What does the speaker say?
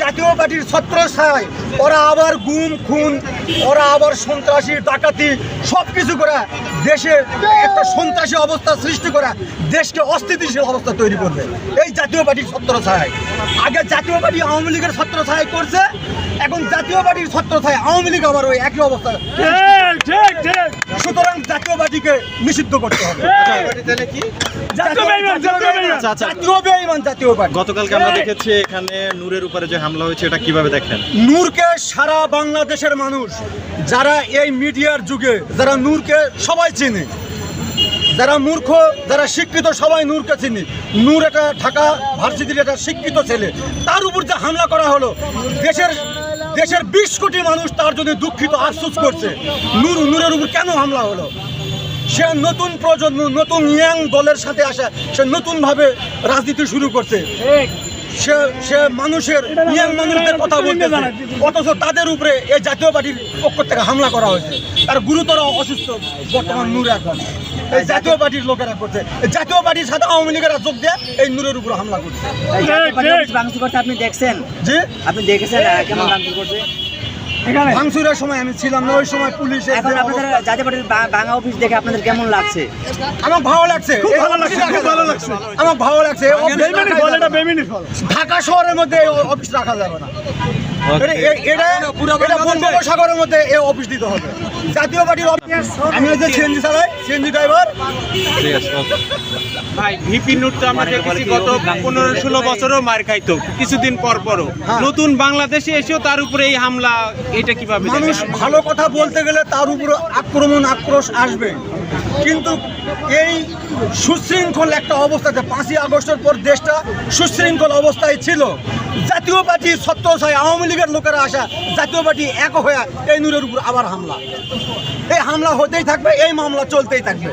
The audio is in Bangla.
জাতীয় পার্টির ছত্রছায় ওরা আবার গুম খুন ওরা আবার সন্ত্রাসী ডাকাতি সব কিছু করে দেশে একটা সন্ত্রাসী অবস্থা সৃষ্টি করে দেশকে অস্থিতিশীল অবস্থা তৈরি করবে। এই জাতীয় পার্টির ছত্রছায় আগে জাতীয় পার্টি আওয়ামী লীগের ছত্রছায় করছে এখন জাতীয় পার্টির ছত্রছায় আওয়ামী লীগ আবার ওই একই অবস্থা ঠিক ঠিক সুতরাং জাতীয় পার্টিকে নিষিদ্ধ করতে হবে। আচ্ছা আচ্ছা। গতকালকে আমরা দেখেছি এখানে নূরের উপরে যে হামলা হয়েছে এটা কীভাবে দেখেন? নূরকে সারা বাংলাদেশের মানুষ যারা এই মিডিয়ার যুগে, যারা নূরকে সবাই চেনে, যারা মূর্খ, যারা শিক্ষিত, সবাই নূরকে চিনি। নূর একটা ঢাকা ভার্সিটির একটা শিক্ষিত ছেলে। তার উপর যে হামলা করা হলো, দেশের দেশের বিশ কোটি মানুষ তার জন্য দুঃখিত, আফসোস করছে। নূর, নূরের উপর কেন হামলা হলো? সে নতুন প্রজন্ম, নতুন ইয়াং দলের সাথে আসা, সে নতুনভাবে রাজনীতি শুরু করছে। সে সে মানুষের ইয়াং মানুষদের কথা বলতে অথচ তাদের উপরে এই জাতীয় পার্টির পক্ষ থেকে হামলা করা হয়েছে। তার গুরুতর অসুস্থ বর্তমান নূর এখন এই জাতীয় পার্টির লোকেরা করছে। এই জাতীয় পার্টির সাথে আওয়ামী লীগেরা যোগ দিয়ে এই নূরের উপর হামলা করছে। আপনি দেখছেন? যে আপনি দেখেছেন কেমন করছে? ভাঙচুরের সময় আমি ছিলাম না ওই সময় পুলিশে এখন আপনাদের জাতীয় পার্টির ভাঙা অফিস দেখে আপনাদের কেমন লাগছে? আমার ভালো লাগছে। খুব ভালো লাগছে, খুব ভালো লাগছে। আমার ভালো লাগছে। ঢাকা শহরের মধ্যে অফিস রাখা যাবে না। এটা এ- এটা এটা বঙ্গোপসাগরের মধ্যে এই অফিস দিতে হবে। জাতীয় পার্টির অফিস। আমি ওই সিএনজি চালাই সিএনজি ড্রাইভার। ঠিক আছে okay. ভাই ভিপি নোট তো আমরা দেখেছি গত পনেরো ষোলো বছরও মার খাইতো কিছুদিন পর পরও। হ্যাঁ। নতুন বাংলাদেশে এসেও তার উপরে এই হামলা এটা কীভাবে মানুষ ভালো কথা বলতে গেলে তার উপরে আক্রমণ আক্রোশ আসবে। কিন্তু এই সুশৃঙ্খল একটা অবস্থাতে পাঁচই আগস্টের পর দেশটা সুশৃঙ্খল অবস্থায় ছিল। জাতীয় পার্টি ছত্রছায় আওয়ামী লীগের লোকেরা আসা, জাতীয় পার্টি এক হয়ে এই নূরের উপর আবার হামলা। এই হামলা হতেই থাকবে, এই মামলা চলতেই থাকবে।